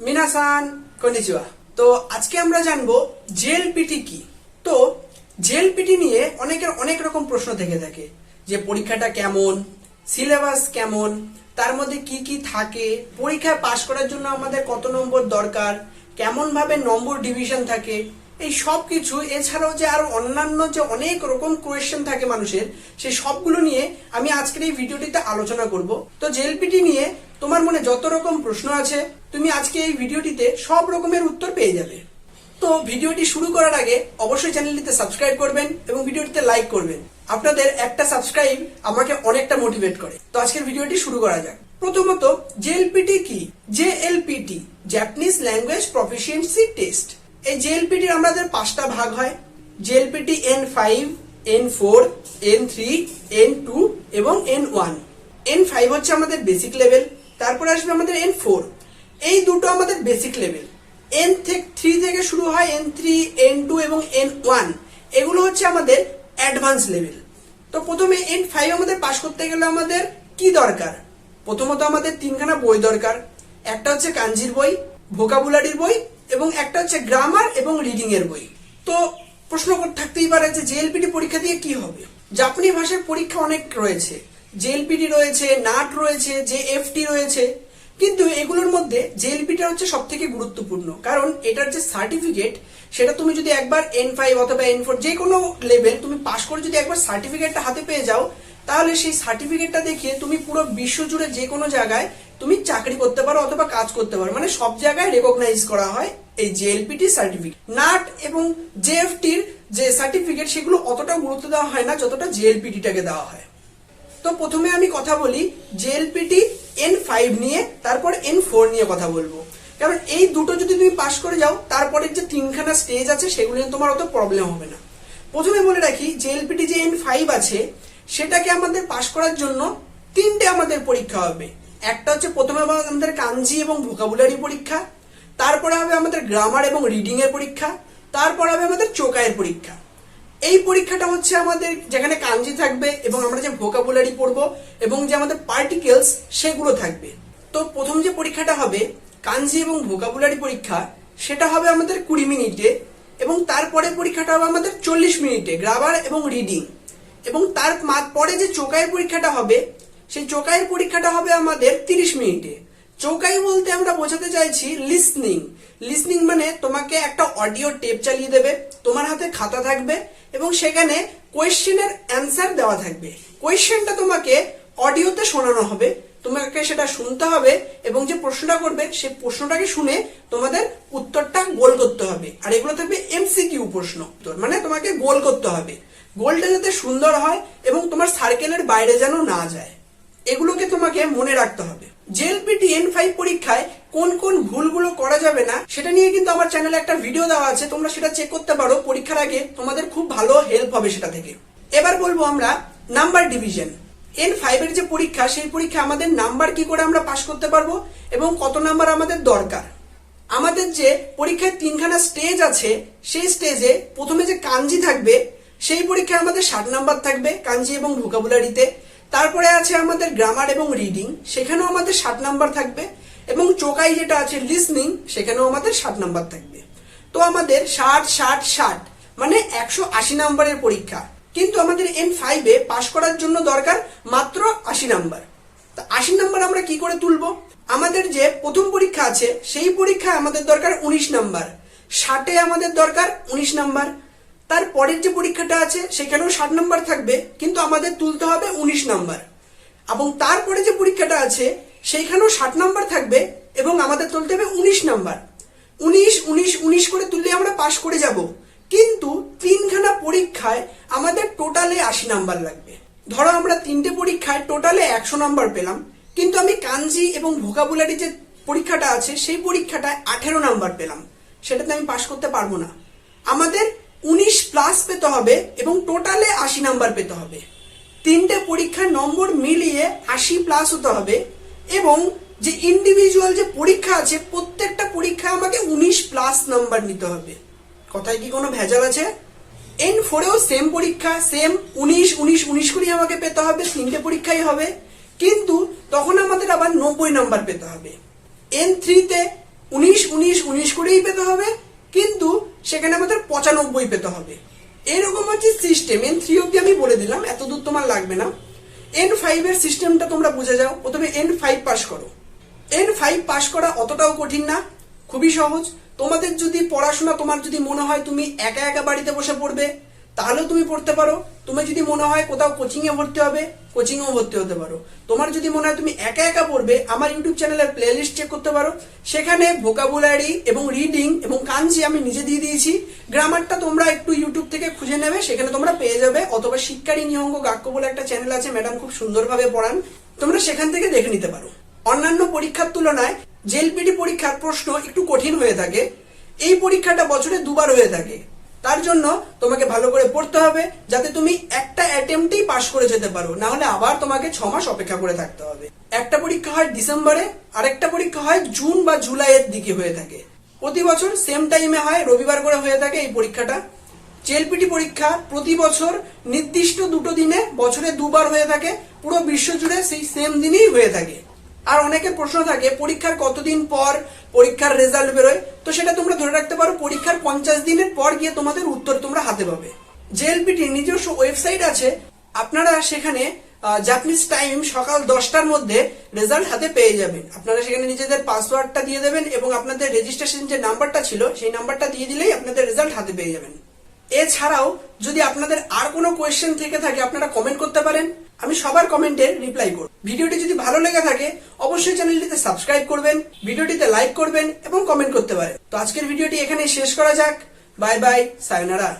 মিনাসান konnichiwa তো আজকে আমরা জানব জেএলপিটি কি? তো জেএলপিটি নিয়ে অনেকের অনেক রকম প্রশ্ন থেকে থাকে, যে পরীক্ষাটা কেমন, সিলেবাস কেমন, তার মধ্যে কি কি থাকে, পরীক্ষা পাশ করার জন্য আমাদের কত নম্বর দরকার, কেমনভাবে নম্বর ডিভিশন থাকে এই সব কিছু এছাড়াও যে আরও অন্যান্য যে অনেক রকম কোয়েশ্চেন থাকে মানুষের সেই সবগুলো নিয়ে আমি আজকের এই ভিডিওটিতে আলোচনা করব। তো জেএলপিটি নিয়ে তোমার মনে যত রকম প্রশ্ন আছে, তুমি আজকে এই ভিডিওটিতে সব রকমের উত্তর পেয়ে যাবে। তো ভিডিওটি শুরু করার আগে অবশ্যই চ্যানেলটিতে সাবস্ক্রাইব করবেন এবং ভিডিওটিতে লাইক করবেন। আপনাদের একটা সাবস্ক্রাইব আমাকে অনেকটা মোটিভেট করে। তো আজকের ভিডিওটি শুরু করা যাক। প্রথমত জেএলপিটি কি? JLPT Japanese language proficiency test এই জেএলপিটির আমাদের পাঁচটা ভাগ হয়। JLPT N five N four N three N two এবং এন ওয়ান এন ফাইভ হচ্ছে আমাদের বেসিক লেভেল তারপরে আসবে আমাদের এন ফোর এই দুটো আমাদের বেসিক লেভেল এন থ্রি থেকে শুরু হয় এন থ্রি এন টু এবং এন ওয়ান এগুলো হচ্ছে আমাদের অ্যাডভান্স লেভেল তো প্রথমে এন ফাইভ আমাদের পাশ করতে গেলে আমাদের কি দরকার? প্রথমত আমাদের তিনখানা বই দরকার। একটা হচ্ছে কাঞ্জির বই ভোকাবুলারির বই এবং একটা হচ্ছে গ্রামার এবং রিডিং এর বই। তো প্রশ্ন থাকতেই পারে যে জেএলপিটি পরীক্ষা দিয়ে কি হবে? জাপানি ভাষার পরীক্ষা অনেক রয়েছে। জেএলপিটি রয়েছে, নাট রয়েছে যে এফটি রয়েছে। কিন্তু এগুলোর মধ্যে জেএলপিটা হচ্ছে সব থেকে গুরুত্বপূর্ণ। কারণ এটার যে সার্টিফিকেট সেটা তুমি যদি একবার এন ফাইভ অথবা এন ফোর যে কোনো লেভেল তুমি পাশ করে যদি একবার সার্টিফিকেটটা হাতে পেয়ে যাও তাহলে সেই সার্টিফিকেটটা দেখিয়ে তুমি পুরো বিশ্ব জুড়ে যে কোনো জায়গায় তুমি চাকরি করতে পারো অথবা কাজ করতে পারো। মানে সব জায়গায় রেকগনাইজ করা হয় এই জেএলপিটি সার্টিফিকেট নাট এবং জেএফটির যে সার্টিফিকেট সেগুলো অতটা গুরুত্ব দেওয়া হয় না, যতটা জেএলপিটিটাকে দেওয়া হয়। তো প্রথমে আমি কথা বলি জেএলপিটি এন ফাইভ নিয়ে, তারপর এন ফোর নিয়ে কথা বলব। কারণ এই দুটো যদি তুমি পাশ করে যাও, তারপরে যে তিনখানা স্টেজ আছে, সেগুলো তোমার অত প্রবলেম হবে না। প্রথমে বলে রাখি জেএলপিটি যে এন ফাইভ আছে সেটাকে আমাদের পাশ করার জন্য তিনটে আমাদের পরীক্ষা হবে। একটা হচ্ছে প্রথমে আমাদের কাঞ্জি এবং ভোকাবুলারি পরীক্ষা, তারপরে হবে আমাদের গ্রামার এবং রিডিং এর পরীক্ষা, তারপর হবে আমাদের চোকায়ের পরীক্ষা। এই পরীক্ষাটা হচ্ছে আমাদের যেখানে কাঞ্জি থাকবে এবং আমরা যে ভোকাবুলারি পড়ব এবং যে আমাদের পার্টিকেলস সেগুলো থাকবে। তো প্রথম যে পরীক্ষাটা হবে কাঞ্জি এবং ভোকাবুলারি পরীক্ষা, সেটা হবে আমাদের কুড়ি মিনিটে এবং তারপরে পরীক্ষাটা হবে আমাদের চল্লিশ মিনিটে, গ্রামার এবং রিডিং। এবং তার পরে যে চোকায়ের পরীক্ষাটা হবে, সেই চোকায়ের পরীক্ষাটা হবে আমাদের তিরিশ মিনিটে। চৌকাই বলতে আমরা বোঝাতে চাইছি লিসনিং লিসনিং মানে তোমাকে একটা অডিও টেপ চালিয়ে দেবে, তোমার হাতে খাতা থাকবে এবং সেখানে কোয়েশ্চেনের অ্যান্সার দেওয়া থাকবে। কোয়েশ্চেনটা তোমাকে অডিওতে শোনানো হবে, তোমাকে সেটা শুনতে হবে এবং যে প্রশ্নটা করবে, সেই প্রশ্নটাকে শুনে তোমাদের উত্তরটা গোল করতে হবে। আর এগুলো থাকবে এমসিকিউ প্রশ্ন মানে তোমাকে গোল করতে হবে। গোলটা যাতে সুন্দর হয় এবং তোমার সার্কেলের বাইরে যেন না যায়। এগুলোকে তোমাকে মনে রাখতে হবে। জেএলপিটি এন ফাইভ পরীক্ষায় কোন কোন ভুলগুলো করা যাবে না, সেটা নিয়ে কিন্তু আমার চ্যানেলে একটা ভিডিও দেওয়া আছে। তোমরা সেটা চেক করতে পারো। পরীক্ষার আগে তোমাদের খুব ভালো হেল্প হবে সেটা থেকে। এবার বলব আমরা নাম্বার ডিভিশন এন ফাইভ এর যে পরীক্ষা, সেই পরীক্ষা আমাদের নাম্বার কি করে আমরা পাশ করতে পারব এবং কত নাম্বার আমাদের দরকার? আমাদের যে পরীক্ষায় তিনখানা স্টেজ আছে, সেই স্টেজে প্রথমে যে কাঞ্জি থাকবে সেই পরীক্ষায় আমাদের ষাট নাম্বার থাকবে কাঞ্জি এবং ভোকাবুলারিতে। তারপরে আছে আমাদের গ্রামার এবং রিডিং, সেখানেও আমাদের ষাট নাম্বার থাকবে। এবং চোকাই যেটা আছে লিসনিং, সেখানেও আমাদের ষাট নাম্বার থাকবে। তো আমাদের ষাট ষাট ষাট মানে একশো আশি নাম্বারের পরীক্ষা। কিন্তু আমাদের এন ফাইভে পাশ করার জন্য দরকার মাত্র আশি নাম্বার। তা আশি নাম্বার আমরা কি করে তুলব? আমাদের যে প্রথম পরীক্ষা আছে, সেই পরীক্ষায় আমাদের দরকার উনিশ নাম্বার। ষাটে আমাদের দরকার উনিশ নাম্বার। তার পরের যে পরীক্ষাটা আছে, সেখানেও ষাট নাম্বার থাকবে, কিন্তু আমাদের তুলতে হবে উনিশ নাম্বার। এবং তারপরে যে পরীক্ষাটা আছে সেইখানেও ষাট নাম্বার থাকবে এবং আমাদের তুলতে হবে উনিশ নাম্বার। উনিশ উনিশ উনিশ করে তুললে আমরা পাশ করে যাব। কিন্তু তিনখানা পরীক্ষায় আমাদের টোটালে আশি নাম্বার লাগবে। ধরো আমরা তিনটে পরীক্ষায় টোটালে একশো নাম্বার পেলাম, কিন্তু আমি কাঞ্জি এবং ভোকাবুলারি যে পরীক্ষাটা আছে, সেই পরীক্ষাটায় আঠেরো নাম্বার পেলাম। সেটাতে আমি পাশ করতে পারব না। আমাদের উনিশ প্লাস পেতে হবে এবং টোটালে আশি নাম্বার পেতে হবে। তিনটে পরীক্ষার নম্বর মিলিয়ে আশি প্লাস হতে হবে এবং যে ইন্ডিভিজুয়াল যে পরীক্ষা আছে, প্রত্যেকটা পরীক্ষা আমাকে উনিশ প্লাস নাম্বার নিতে হবে। কথায় কি কোনো ভেজাল আছে? এন ফোরেও সেম পরীক্ষা সেম উনিশ উনিশ উনিশ করেই আমাকে পেতে হবে, তিনটে পরীক্ষাই হবে। কিন্তু তখন আমাদের আবার নব্বই নাম্বার পেতে হবে। এন থ্রিতে উনিশ উনিশ উনিশ করেই পেতে হবে। কিন্তু সেখানে আমাদের পঁচানব্বই পেতে হবে। এরকম হচ্ছে সিস্টেম এন থ্রি অব্দি আমি বলে দিলাম, এত দূর তোমার লাগবে না। এন ফাইভ এর সিস্টেমটা তোমরা বুঝে যাও। প্রথমে এন ফাইভ পাস করো। এন ফাইভ পাস করা অতটাও কঠিন না, খুবই সহজ। তোমাদের যদি পড়াশোনা, তোমার যদি মনে হয় তুমি একা একা বাড়িতে বসে পড়বে তাহলেও তুমি পড়তে পারো। তুমি যদি মনে হয় কোথাও কোচিং এ ভর্তি হবে কোচিং এও ভর্তি হতে পারো। তোমার যদি মনে হয় তুমি একা একা পড়বে, আমার ইউটিউব চ্যানেলের প্লে লিস্ট চেক করতে পারো। সেখানে ভোকাবুলারি এবং রিডিং এবং কাঞ্জি আমি নিজে দিয়ে দিয়েছি। গ্রামারটা তোমরা একটু ইউটিউব থেকে খুঁজে নেবে, সেখানে তোমরা পেয়ে যাবে। অথবা শিক্ষারী নিয়ঙ্গ গাক্য বলে একটা চ্যানেল আছে ম্যাডাম খুব সুন্দরভাবে পড়ান। তোমরা সেখান থেকে দেখে নিতে পারো। অন্যান্য পরীক্ষার তুলনায় জেলপিটি পরীক্ষার প্রশ্ন একটু কঠিন হয়ে থাকে। এই পরীক্ষাটা বছরে দুবার হয়ে থাকে। তার জন্য তোমাকে ভালো করে পড়তে হবে যাতে তুমি একটা অ্যাটেম্পটেই পাশ করে যেতে পারো। না হলে আবার তোমাকে ছ মাস অপেক্ষা করে থাকতে হবে। একটা পরীক্ষা হয় ডিসেম্বরে, আরেকটা পরীক্ষা হয় জুন বা জুলাইয়ের দিকে হয়ে থাকে। প্রতি বছর সেম টাইমে হয়, রবিবার করে হয়ে থাকে এই পরীক্ষাটা। জেলপিটি পরীক্ষা প্রতি বছর নির্দিষ্ট দুটো দিনে বছরে দুবার হয়ে থাকে, পুরো বিশ্ব জুড়ে সেই সেম দিনেই হয়ে থাকে। আর অনেকের প্রশ্ন থাকে, পরীক্ষার কতদিন পর পরীক্ষার রেজাল্ট বেরোয়? তো সেটা তোমরা ধরে রাখতে পারো, পরীক্ষার পঞ্চাশ দিনের পর গিয়ে তোমাদের উত্তর তোমরা হাতে পাবে। জেএলপিটি নিজস্ব ওয়েবসাইট আছে, আপনারা সেখানে জাপানিজ টাইম সকাল দশটার মধ্যে রেজাল্ট হাতে পেয়ে যাবেন। আপনারা সেখানে নিজেদের পাসওয়ার্ডটা দিয়ে দেবেন এবং আপনাদের রেজিস্ট্রেশন যে নাম্বারটা ছিল, সেই নাম্বারটা দিয়ে দিলেই আপনাদের রেজাল্ট হাতে পেয়ে যাবেন। এছাড়াও, যদি আপনাদের আর কোনো কোয়েশ্চেন থেকে থাকে, আপনারা কমেন্ট করতে পারেন। আমি সবার কমেন্টের রিপ্লাই করব। ভিডিওটি যদি ভালো লেগে থাকে, অবশ্যই চ্যানেলটিতে সাবস্ক্রাইব করবেন, ভিডিওটিতে লাইক করবেন এবং কমেন্ট করতে পারেন। তো আজকের ভিডিওটি এখানে শেষ করা যাক। Bye bye sayonara